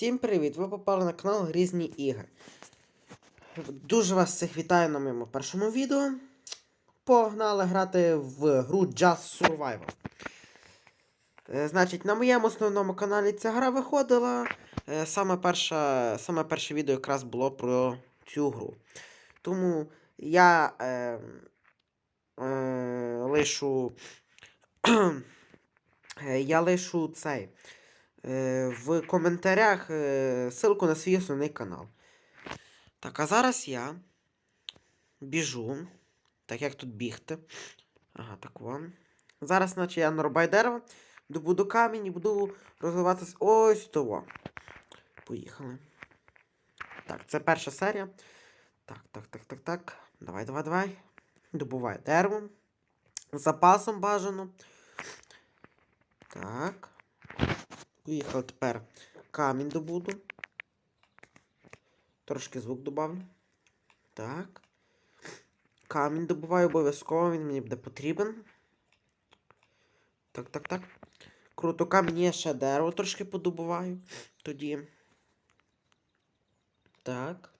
Всім привіт! Ви попали на канал Грізні Ігри. Дуже вас всіх вітаю на моєму першому відео. Погнали грати в гру Just Survival. Е, Значить, на моєму основному каналі ця гра виходила. Е, Саме, перша, саме перше відео якраз було про цю гру. Тому я е, е, лишу. е, я лишу цей в коментарях е, ссылку на свій основний канал. Так, а зараз я біжу. Так, як тут бігти? Ага, так вам. Зараз, наче я нарубаю дерево, добуду камінь і буду розвиватися ось того. Поїхали. Так, це перша серія. Так, так, так, так, так. Давай, давай, давай. Добувай дерево. З запасом бажано. Так. Поїхав тепер камінь добуду. Трошки звук добавлю. Так. Камінь добуваю обов'язково, він мені буде потрібен. Так, так, так. Круто, камінь є ще дерево трошки подобуваю. Тоді. Так.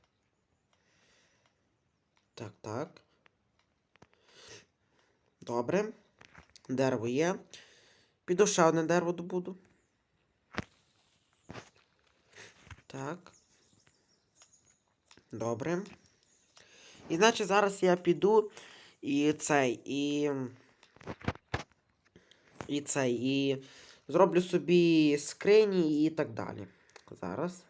Так, так. Добре. Дерево є. Піду ще одне дерево добуду. Так. Добре. І значить зараз я піду і цей, і. І цей, і зроблю собі скрині і так далі. Зараз.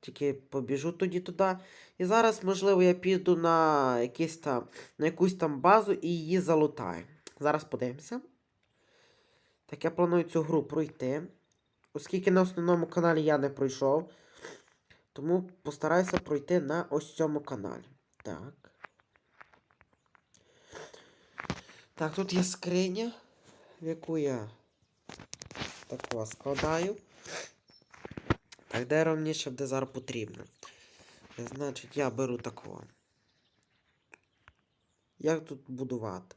Тільки побіжу тоді туди. І зараз, можливо, я піду на якийсь там, на якусь там базу і її залутаю. Зараз подивимося. Так, я планую цю гру пройти. Оскільки на основному каналі я не пройшов. Тому постараюся пройти на ось цьому каналі. Так. Так, тут є скриня, в яку я такого складаю. Так, дерево мені ще буде зараз потрібно. Значить, я беру такого. Як тут будувати?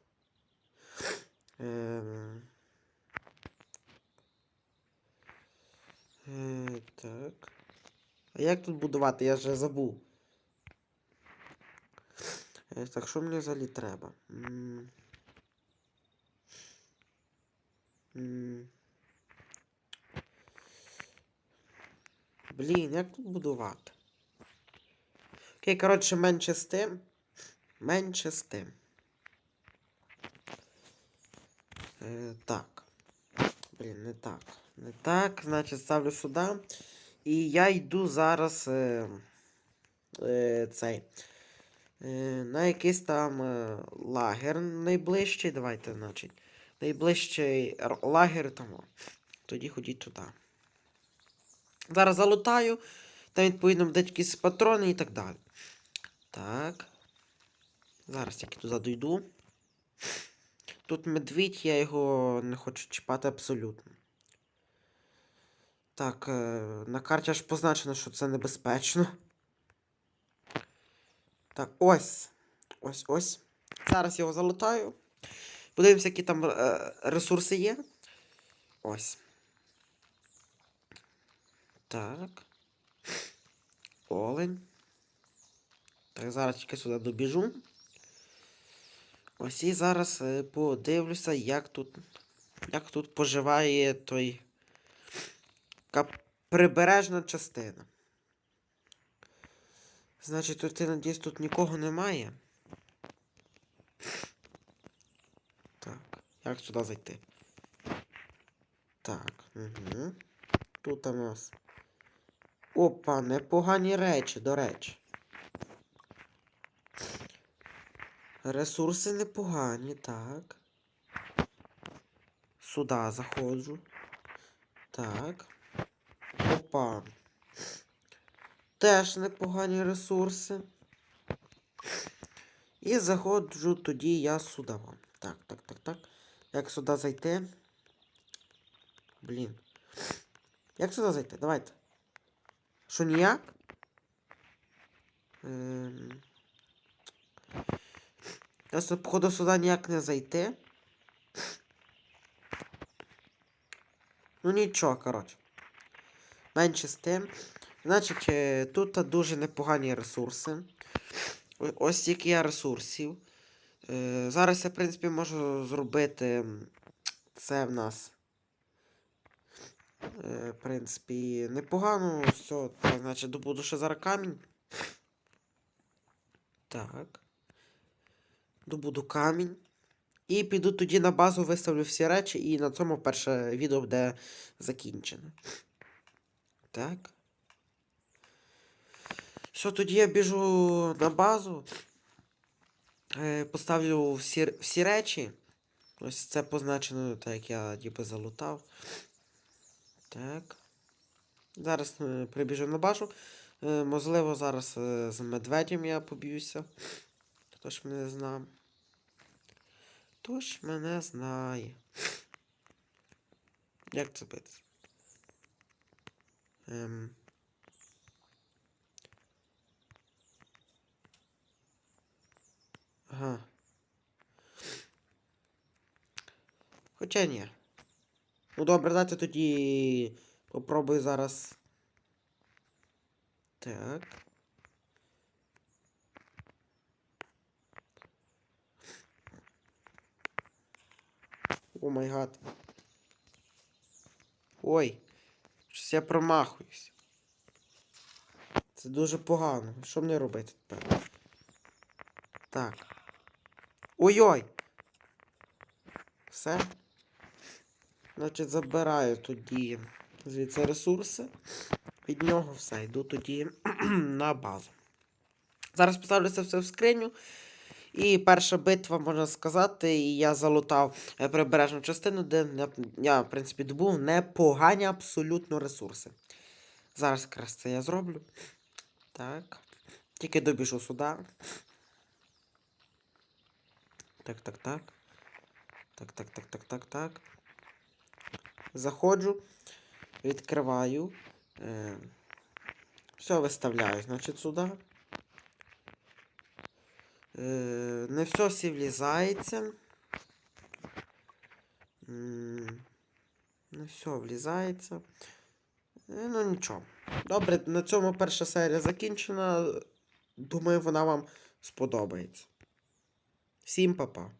Ем... Е, так. А як тут будувати? Я вже забув. Е, так, що мені взагалі треба? Блін, як тут будувати? Окей, коротше, менше з тим. Менше з тим. Е, так. Блін, не так. Так, значить, ставлю сюди. І я йду зараз е, е, цей. Е, на якийсь там е, лагер найближчий. Давайте, значить. Найближчий лагер тому. Тоді ходіть туди. Зараз залутаю. Там, відповідно, буде якісь патрони і так далі. Так. Зараз тільки туди дойду. Тут медвідь, я його не хочу чіпати абсолютно. Так, е, на карті аж позначено, що це небезпечно. Так, ось. Ось ось. Зараз його залутаю. Подивимося, які там е, ресурси є. Ось. Так. Олень. Так, зараз тільки сюди добіжу. Ось і зараз е, подивлюся, як тут. Як тут поживає той. Така прибережна частина. Значить, тут, я надіюсь, тут нікого немає. Так, як сюди зайти? Так, угу. Тут у нас. Опа, непогані речі, до речі. Ресурси непогані, так. Сюди заходжу. Так. Опа. Теж непогані ресурси. І заходжу тоді я сюди. вам. Так, так, так, так. Як сюди зайти? Блін. Як сюди зайти? Давайте. Що ніяк? Ем... Просто, походу, сюди ніяк не зайти. Ну нічого, коротше. Менше з тим. Значить, е, тут дуже непогані ресурси. Ось стільки я ресурсів. Е, Зараз я, в принципі, можу зробити це в нас. Е, В принципі, непогано. Все, так, значить, добуду ще зараз камінь. Так. Добуду камінь. І піду тоді на базу, виставлю всі речі, і на цьому перше відео буде закінчене. Так. Все, тоді я біжу на базу. Е, поставлю всі, всі речі. Ось це позначено, так як я ніби залутав. Так. Зараз е, прибіжу на базу. Е, можливо, зараз з медведем я поб'юся. Хто ж мене знає. Хто ж мене знає. Як це бити? Ем. Ага. Хоча ні. Ну добре, дайте тоді попробую зараз. Так. О май гад. Ой, щось я промахуюсь. Це дуже погано. Що мені робити тепер? Так. Ой-ой! Все. Значить, забираю тоді звідси ресурси. Від нього все. Йду тоді на базу. Зараз поставлю це все в скриню. І перша битва, можна сказати, і я залутав е, прибережну частину, де я, в принципі, добув непогані абсолютно ресурси. Зараз якраз це я зроблю. Так. Тільки добіжу сюди. Так, так, так. Так, так, так, так, так, так. Заходжу, відкриваю. Е, все виставляю, значить, сюди. Е, не все всі влізається. Не все влізається. Е, Ну нічого. Добре, на цьому перша серія закінчена. Думаю, вона вам сподобається. Всім па-па.